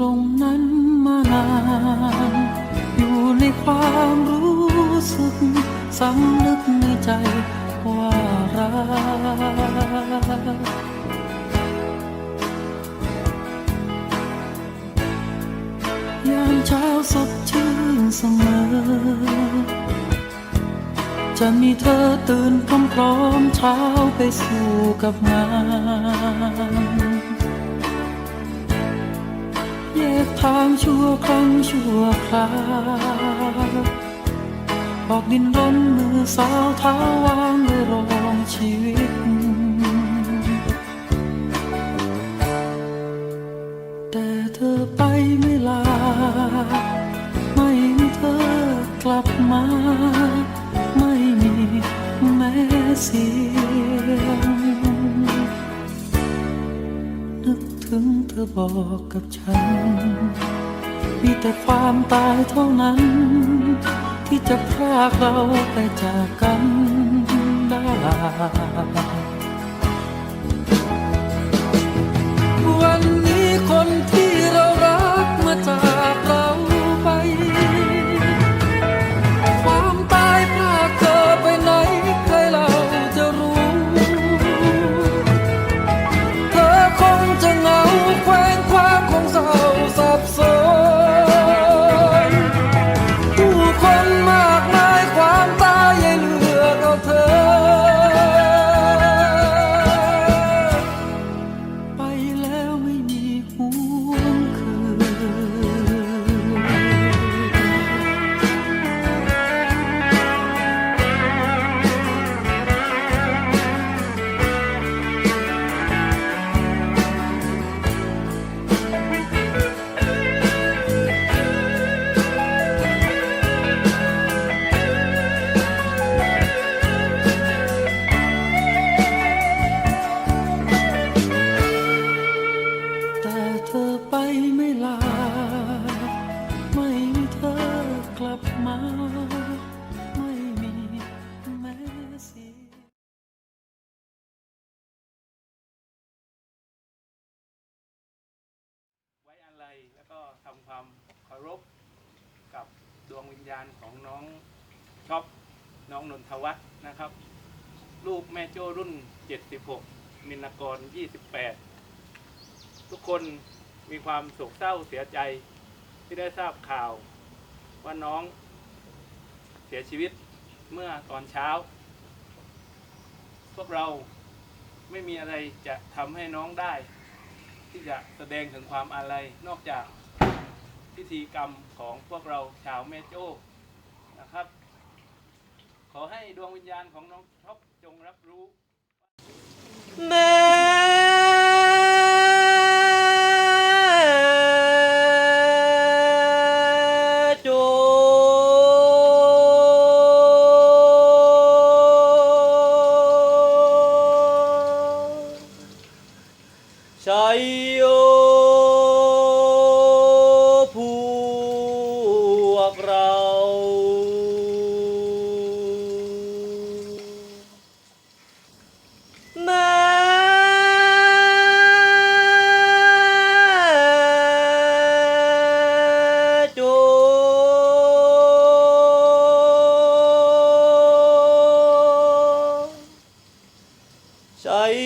ตรงนั้นมานาน อยู่ในความรู้สึกสำนึกในใจว่ารักยามเช้าสดชื่นเสมอ จะมีเธอตื่นพร้อมๆเช้าไปสู่กับงาน กทางชั่วครั้งชั่วคราวออกดินรนมือสาวเท้าวางเลยรองชีวิต แต่เธอไปไม่ลา ไม่มีเธอกลับมา ไม่มีแม้เสีย อบอกกับฉัน มีแต่ความตายเท่านั้น ที่จะพรากเราไปจากกันได้วันนี้คนที่ ทำความเคารพกับดวงวิญญาณของน้องช็อปน้องนนทวัฒน์นะครับ ลูกแม่โจ้รุ่น 76 มินากร 28 ทุกคนมีความโศกเศร้าเสียใจที่ได้ทราบข่าวว่าน้องเสียชีวิตเมื่อตอนเช้า พวกเราไม่มีอะไรจะทำให้น้องได้ ที่จะแสดงถึงความอาลัยนอกจาก พิธีกรรมของพวกเราชาวเมโจ้นะครับ ขอให้ดวงวิญญาณของน้องท็อปจงรับรู้ แม่ ชัย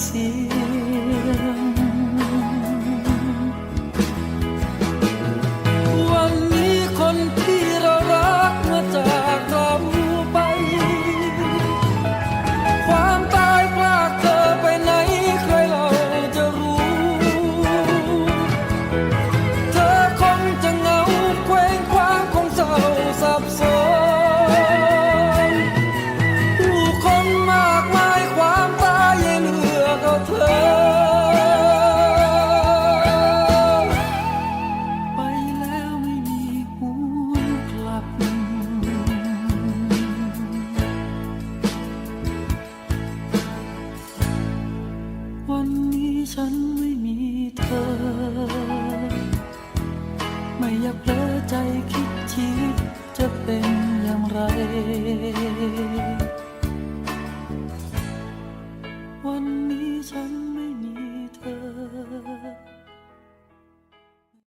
心。 ใจคิดชีวิตจะเป็นอย่างไร